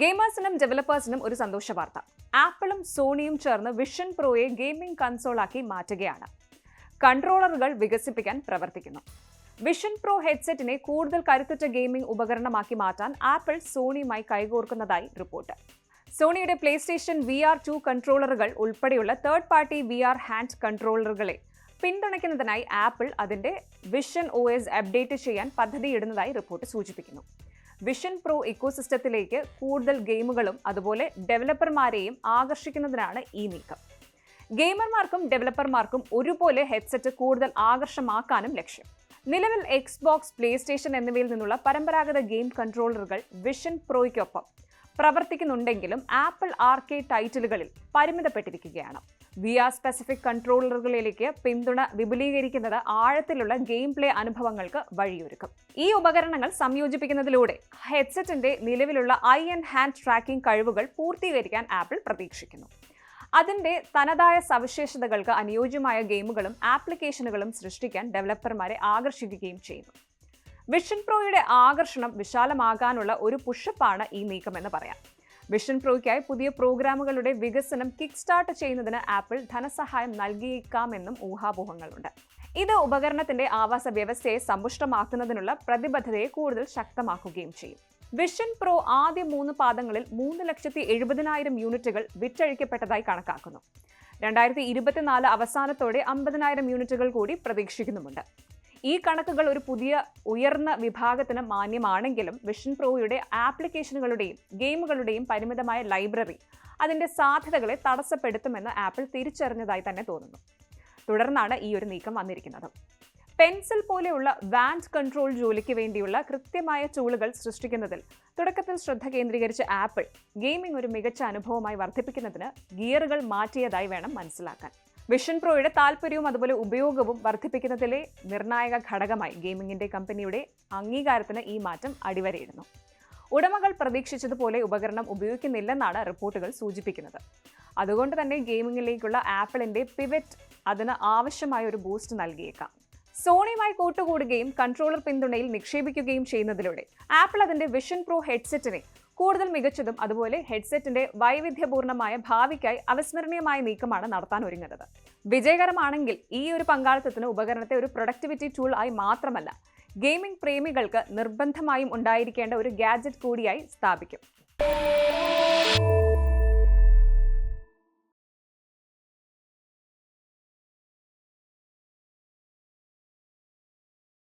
ഗെയിമേഴ്സിനും ഡെവലപ്പേഴ്സിനും ഒരു സന്തോഷ വാർത്ത. ആപ്പിളും സോണിയും ചേർന്ന് വിഷൻ പ്രോയെ ഗെയിമിംഗ് കൺസോളാക്കി മാറ്റുകയാണ്. കൺട്രോളറുകൾ വികസിപ്പിക്കാൻ പ്രവർത്തിക്കുന്നു. വിഷൻ പ്രോ ഹെഡ്സെറ്റിനെ കൂടുതൽ കരുത്തുറ്റ ഗെയിമിംഗ് ഉപകരണമാക്കി മാറ്റാൻ ആപ്പിൾ സോണിയുമായി കൈകോർക്കുന്നതായി റിപ്പോർട്ട്. സോണിയുടെ PlayStation V R two കൺട്രോളറുകൾ ഉൾപ്പെടെയുള്ള third party V R hand കൺട്രോളറുകളെ പിന്തുണയ്ക്കുന്നതിനായി ആപ്പിൾ അതിന്റെ വിഷൻ ഒ എസ് അപ്ഡേറ്റ് ചെയ്യാൻ പദ്ധതിയിടുന്നതായി റിപ്പോർട്ട് സൂചിപ്പിക്കുന്നു. വിഷൻ പ്രോ ഇക്കോസിസ്റ്റത്തിലേക്ക് കൂടുതൽ ഗെയിമുകളും അതുപോലെ ഡെവലപ്പർമാരെയും ആകർഷിക്കുന്നതിനാണ് ഈ നീക്കം. ഗെയിമർമാർക്കും ഡെവലപ്പർമാർക്കും ഒരുപോലെ ഹെഡ്സെറ്റ് കൂടുതൽ ആകർഷമാക്കാനും ലക്ഷ്യം. നിലവിൽ എക്സ്ബോക്സ് പ്ലേ സ്റ്റേഷൻ എന്നിവയിൽ നിന്നുള്ള പരമ്പരാഗത ഗെയിം കൺട്രോളറുകൾ വിഷൻ പ്രോയ്ക്കൊപ്പം പ്രവർത്തിക്കുന്നുണ്ടെങ്കിലും ആപ്പിൾ ആർകെ ടൈറ്റിലുകളിൽ പരിമിതപ്പെട്ടിരിക്കുകയാണ്. വി ആർ സ്പെസിഫിക് കൺട്രോളറുകളിലേക്ക് പിന്തുണ വിപുലീകരിക്കുന്നത് ആഴത്തിലുള്ള ഗെയിം പ്ലേ അനുഭവങ്ങൾക്ക് വഴിയൊരുക്കും. ഈ ഉപകരണങ്ങൾ സംയോജിപ്പിക്കുന്നതിലൂടെ ഹെഡ്സെറ്റിന്റെ നിലവിലുള്ള ഐ ആൻഡ് ഹാൻഡ് ട്രാക്കിംഗ് കഴിവുകൾ പൂർത്തീകരിക്കാൻ ആപ്പിൾ പ്രതീക്ഷിക്കുന്നു. അതിന്റെ തനതായ സവിശേഷതകൾക്ക് അനുയോജ്യമായ ഗെയിമുകളും ആപ്ലിക്കേഷനുകളും സൃഷ്ടിക്കാൻ ഡെവലപ്പർമാരെ ആകർഷിക്കുകയും ചെയ്യുന്നു. വിഷൻ പ്രോയുടെ ആകർഷണം വിശാലമാകാനുള്ള ഒരു പുഷപ്പാണ് ഈ നീക്കമെന്ന് പറയാം. വിഷൻ പ്രോയ്ക്കായി പുതിയ പ്രോഗ്രാമുകളുടെ വികസനം കിക്ക് സ്റ്റാർട്ട് ചെയ്യുന്നതിന് ആപ്പിൾ ധനസഹായം നൽകിയേക്കാമെന്നും ഊഹാപോഹങ്ങളുണ്ട്. ഇത് ഉപകരണത്തിന്റെ ആവാസ വ്യവസ്ഥയെ സമ്പുഷ്ടമാക്കുന്നതിനുള്ള പ്രതിബദ്ധതയെ കൂടുതൽ ശക്തമാക്കുകയും ചെയ്യും. വിഷൻ പ്രോ ആദ്യ മൂന്ന് പാദങ്ങളിൽ മൂന്ന് ലക്ഷത്തി എഴുപതിനായിരം യൂണിറ്റുകൾ വിറ്റഴിക്കപ്പെട്ടതായി കണക്കാക്കുന്നു. രണ്ടായിരത്തി ഇരുപത്തിനാല് അവസാനത്തോടെ അമ്പതിനായിരം യൂണിറ്റുകൾ കൂടി പ്രതീക്ഷിക്കുന്നുമുണ്ട്. ഈ കണക്കുകൾ ഒരു പുതിയ ഉയർന്ന വിഭാഗത്തിന് മാന്യമാണെങ്കിലും വിഷൻ പ്രോയുടെ ആപ്ലിക്കേഷനുകളുടെയും ഗെയിമുകളുടെയും പരിമിതമായ ലൈബ്രറി അതിന്റെ സാധ്യതകളെ തടസ്സപ്പെടുത്തുമെന്ന് ആപ്പിൾ തിരിച്ചറിഞ്ഞതായി തന്നെ തോന്നുന്നു. തുടർന്നാണ് ഈ ഒരു നീക്കം വന്നിരിക്കുന്നത്. പെൻസിൽ പോലെയുള്ള വാൻഡ് കൺട്രോൾ ജോലിക്ക് വേണ്ടിയുള്ള കൃത്യമായ ടൂളുകൾ സൃഷ്ടിക്കുന്നതിൽ തുടക്കത്തിൽ ശ്രദ്ധ കേന്ദ്രീകരിച്ച ആപ്പിൾ ഗെയിമിംഗ് ഒരു മികച്ച അനുഭവമായി വർദ്ധിപ്പിക്കുന്നതിന് ഗിയറുകൾ മാറ്റിയതായി വേണം മനസ്സിലാക്കാൻ. വിഷൻ പ്രോയുടെ താല്പര്യവും അതുപോലെ ഉപയോഗവും വർദ്ധിപ്പിക്കുന്നതിലെ നിർണായക ഘടകമായി ഗെയിമിംഗിന്റെ കമ്പനിയുടെ അംഗീകാരത്തിന് ഈ മാറ്റം അടിവരയിടുന്നു. ഉടമകൾ പ്രതീക്ഷിച്ചതുപോലെ ഉപകരണം ഉപയോഗിക്കുന്നില്ലെന്നാണ് റിപ്പോർട്ടുകൾ സൂചിപ്പിക്കുന്നത്. അതുകൊണ്ട് തന്നെ ഗെയിമിങ്ങിലേക്കുള്ള ആപ്പിളിന്റെ പിവറ്റ് അതിന് ആവശ്യമായ ഒരു ബൂസ്റ്റ് നൽകിയേക്കാം. സോണിയുമായി കൂട്ടുകൂടുകയും കൺട്രോളർ പിന്തുണയിൽ നിക്ഷേപിക്കുകയും ചെയ്യുന്നതിലൂടെ ആപ്പിൾ അതിന്റെ വിഷൻ പ്രോ ഹെഡ്സെറ്റിനെ കൂടുതൽ മികച്ചതും അതുപോലെ ഹെഡ്സെറ്റിന്റെ വൈവിധ്യപൂർണമായ ഭാവിക്കായി അവിസ്മരണീയമായ നീക്കമാണ് നടത്താൻ ഒരുങ്ങുന്നത്. വിജയകരമാണെങ്കിൽ ഈ ഒരു പങ്കാളിത്തത്തിന് ഉപകരണത്തെ ഒരു പ്രൊഡക്ടിവിറ്റി ടൂൾ ആയി മാത്രമല്ല ഗെയിമിംഗ് പ്രേമികൾക്ക് നിർബന്ധമായും ഉണ്ടായിരിക്കേണ്ട ഒരു ഗാഡ്ജറ്റ് കൂടിയായി സ്ഥാപിക്കും.